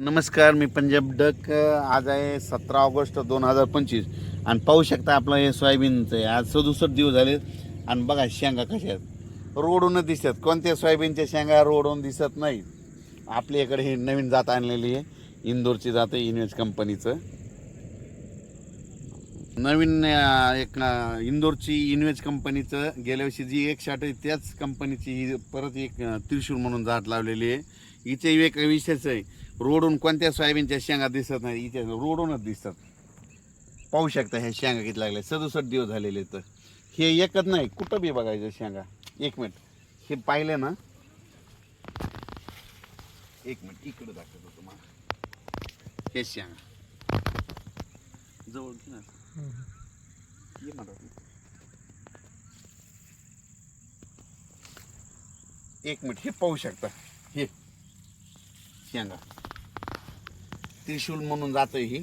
नमस्कार मी पंजाब डक. आज आहे सतरा ऑगस्ट दोन हजार पंचवीस. आणि पाहू शकता आपलं हे सोयाबीनचं आहे. आज सदुसष्ट दिवस झाले आणि बघा शेंगा कशा आहेत. रोडूनच दिसतात. कोणत्या सोयाबीनच्या शेंगा रोडून दिसत नाही आपल्या इकडे ही नवीन जात आणलेली आहे. इंदोरची जात आहे इन्व्हेस्ट कंपनीचं. नवीन एक अं, इंदोरची इन्व्हेस्ट कंपनीचं गेल्या वर्षी जी एक शाट आहे त्याच कंपनीची ही परत एक त्रिशूर म्हणून जात लावलेली आहे. हिचे एक विशेष आहे. रोडून कोणत्या सोयाबीनच्या शेंगा दिसत नाही इथे रोडूनच दिसतात. पाहू शकता ह्या शेंगा किती लागल्या सदुसष्ट दिवस झालेले तर हे एकच नाही कुठं बी बघायचं शेंगा. एक मिनिट. हे पाहिले ना? एक मिनिट इकडं दाखवतो तुम्हाला. हे शेंगा. जवळ ना. ये एक मिनिट हे पाहू शकता. हे. शेंगा त्रिशूल म्हणून जातं ही.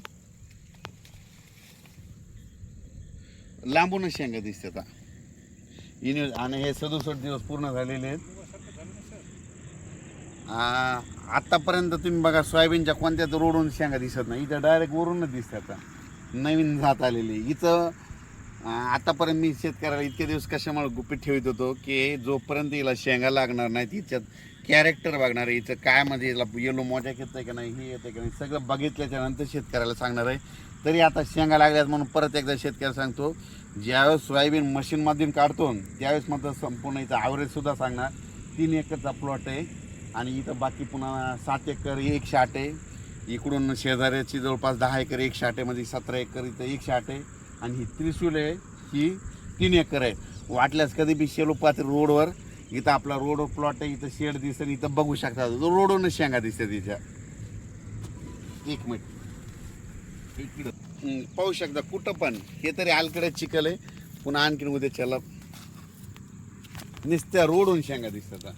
लांबूनच शेंगा दिसते आता इन्व्हे- आणि हे सदुसष्ट दिवस पूर्ण झालेले आहेत. आत्तापर्यंत आतापर्यंत तुम्ही बघा सोयाबीनच्या कोणत्याच रोडून शेंगा दिसत नाही. इथं डायरेक्ट वरूनच दिसते आता नवीन जात आलेली. इथं आतापर्यंत मी शेतकऱ्याला इतके दिवस कशामुळे गुपित ठेवत होतो की जोपर्यंत हिला शेंगा लागणार नाही तिच्यात कॅरेक्टर बघणार आहे हिचं काय म्हणजे हिला येलो मोजा येतं का नाही हे येतं का नाही सगळं बघितल्याच्या नंतर शेतकऱ्याला सांगणार आहे. तरी आता शेंगा लागल्यात म्हणून परत एकदा शेतकऱ्याला सांगतो ज्यावेळेस सोयाबीन मशीनमधून काढतो त्यावेळेस मात्र संपूर्ण इथं ॲव्हरेजसुद्धा सांगणार. तीन एकरचा प्लॉट आहे आणि इथं बाकी पुन्हा सात एकर एकशे आठ आहे. इकडून शेजाऱ्याची जवळपास दहा एकर एकशे आठ आहे. म्हणजे सतरा एकर इथं एकशे आठ आहे. आणि ही त्रिशूल आहे ही तीन एकर आहे. वाटल्यास कधी बी शेलो पात्र रोडवर इथं आपला रोडवर प्लॉट आहे इथं शेड दिसतं इथं बघू शकता. रोडवरून शेंगा दिसते तिच्या. एक मिनिट. इकडं. पाहू शकता कुठं पण. हे तरी आलकडे चिखल आहे. पुन्हा आणखीन उद्या चला. नुसत्या रोडून शेंगा दिसतात.